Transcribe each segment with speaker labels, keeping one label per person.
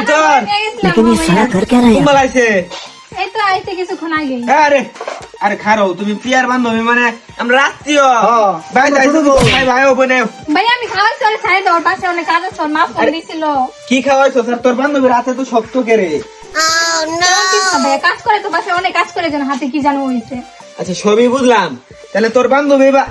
Speaker 1: আচ্ছা। তুমি পিয়ার বান্ধবী মানে ভাই ভাই
Speaker 2: আমি খাওয়াই
Speaker 1: কি খাওয়াইছো? তোর বান্ধবী রাতে তো শক্ত করে
Speaker 2: ভাইয়া কাজ করে তো বাসায় অনেক কাজ করে যেন হাতে কি জানো হইছে
Speaker 1: আচ্ছা সবই বুঝলাম তাহলে তোর বান্ধবী বা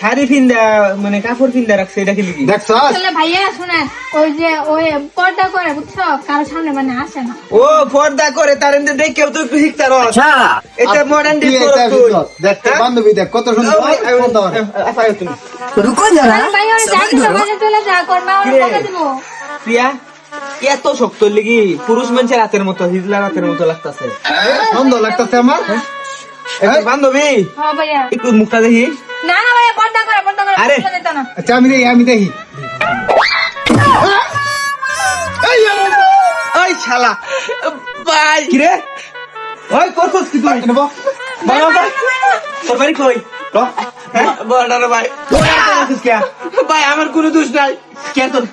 Speaker 1: শাড়ি ফিন্দা মানে কাপড় ফিন্দা রাখছে এটা কি
Speaker 3: দেখছ
Speaker 2: আসলে ভাইয়া শোনা ওই যে ওই পর্দা করে বুঝছ কারও সামনে মানে আসে না
Speaker 1: ও পর্দা করে তার এমনি দেখেও তো একটু শিখতে রস এটা মডার্ন ড্রেস করে
Speaker 3: দেখ তোর বান্ধবী দেখ কত সুন্দর পর্দা
Speaker 1: করে আপায় তুমি
Speaker 4: রুকো
Speaker 2: যারা ভাই ওই যাই তো বাজে চলে যা করবা ওর কথা দিব
Speaker 1: প্রিয়া এত শক্ত লিগি পুরুষ মানুষের রাতের মতো হিজলা রাতের মতো লাগতাছে?
Speaker 3: সুন্দর লাগতেছে আমার?
Speaker 1: বান্ধবী
Speaker 2: হ্যাঁ
Speaker 1: একটু মুখটা দেখি।
Speaker 2: না না পর্দা করে পর্দা করে
Speaker 1: আরে।
Speaker 3: আচ্ছা আমি দেখি আমি দেখি।
Speaker 1: ওই শালা। ভাই। কিরে ওই করছস কি তুই?
Speaker 3: নেব।
Speaker 1: ভাই ভাই তোর বাড়ি কই? ভাই আমার কোনো দোষ নাই। কে তোর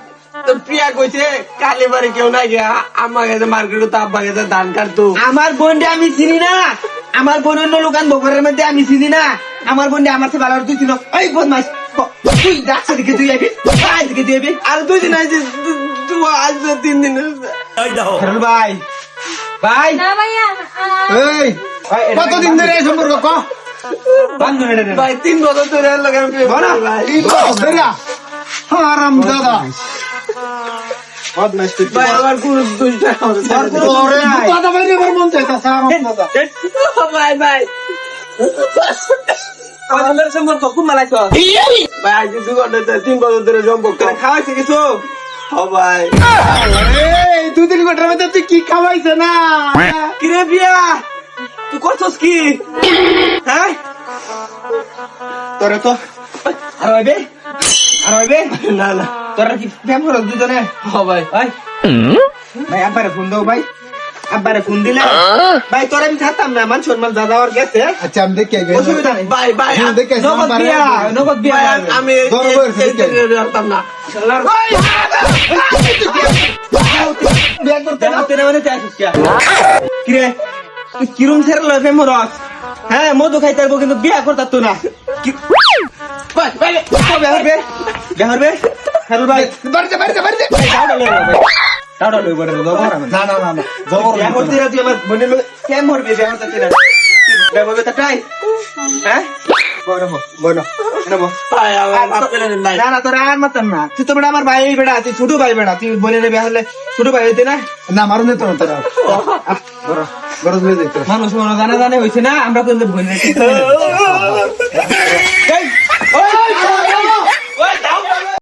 Speaker 1: তোর প্রিয়া কইছে কালে বাড়ি কেউ নাই গিয়া আমার কাছে মার্কেটে তো আব্বা কাছে ধান কাটতো। আমার বোনটা আমি চিনি না। আমার বোন অন্য লোকান বগরের মধ্যে আমি চিনি না। আমার বোনটা আমার থেকে ভালো তুই চিন। ওই বোন মাস তুই ডাকছে দিকে তুই আবি তুই আবি আর দুই দিন আজ তিন দিন ভাই ভাই।
Speaker 3: এই কতদিন ধরে এই সম্পর্ক ক?
Speaker 1: ভাই তিন বছর ধরে লগে
Speaker 3: হারাম দাদা।
Speaker 1: ভাই আমার কোনো দোষ নাই। আমার ছেড়ে দে।
Speaker 3: ওরে দাদা ভাই
Speaker 1: আমাদের সম্পর্ক খুব মালাইছ ভাই আজ দু ঘণ্টা তিন বছর ধরে সম্পর্ক খাওয়াইছে কিছু? ভাই।
Speaker 3: এই দুই তিন ঘণ্টার মধ্যে তুই কি খাওয়াইছে না?
Speaker 1: কিরে প্রিয়া তুই করছস কি? হ্যাঁ? তোরে তো। আর হইবে আর হইবে না না। তোরা কি প্রেম করস দুজনে ও ভাই ভাই ভাই আব্বারে ফোন দাও ভাই আব্বারে ফোন দিলে ভাই তোরা আমি থাকতাম না মান সম্মান দাদা আর গেছে
Speaker 3: আচ্ছা আমি দেখে আগে
Speaker 1: অসুবিধা নেই ভাই ভাই
Speaker 3: আমি দেখে
Speaker 1: নগদ
Speaker 3: আমার
Speaker 1: বিয়া। নগদ বিয়া আমি
Speaker 3: ছেলে
Speaker 1: না মানে কিরে কিরম ছেড়ে লয় মরস হ্যাঁ মধু খাইতে পারব কিন্তু বিয়া করতে তো না কি- ভাই, ভাই, বিয়া করবে বিয়া করবে হ্যালো ভাই।
Speaker 3: বাড়িতে বাড়িতে বাড়িতে।
Speaker 1: দাওড়া লই ভাই। দাওড়া লই বড় জবর আমি
Speaker 3: না না না না জবর
Speaker 1: বিয়া করতে তুই আমার বোনের লোক কেন মরবে বিয়া করতে না। বিয়া করবে তা টাই হ্যাঁ? বড় হো বড় নেব না না তোর আর মতন না। তুই তো বেটা আমার ভাই বেটা তুই ছোট ভাই বেটা তুই বলে নেবে হলে ছোট ভাই হইতে না?
Speaker 3: না মারুন তো না তোরা।
Speaker 1: মানুষ মনে জানা জানে হয়েছে না আমরা কিন্তু বলে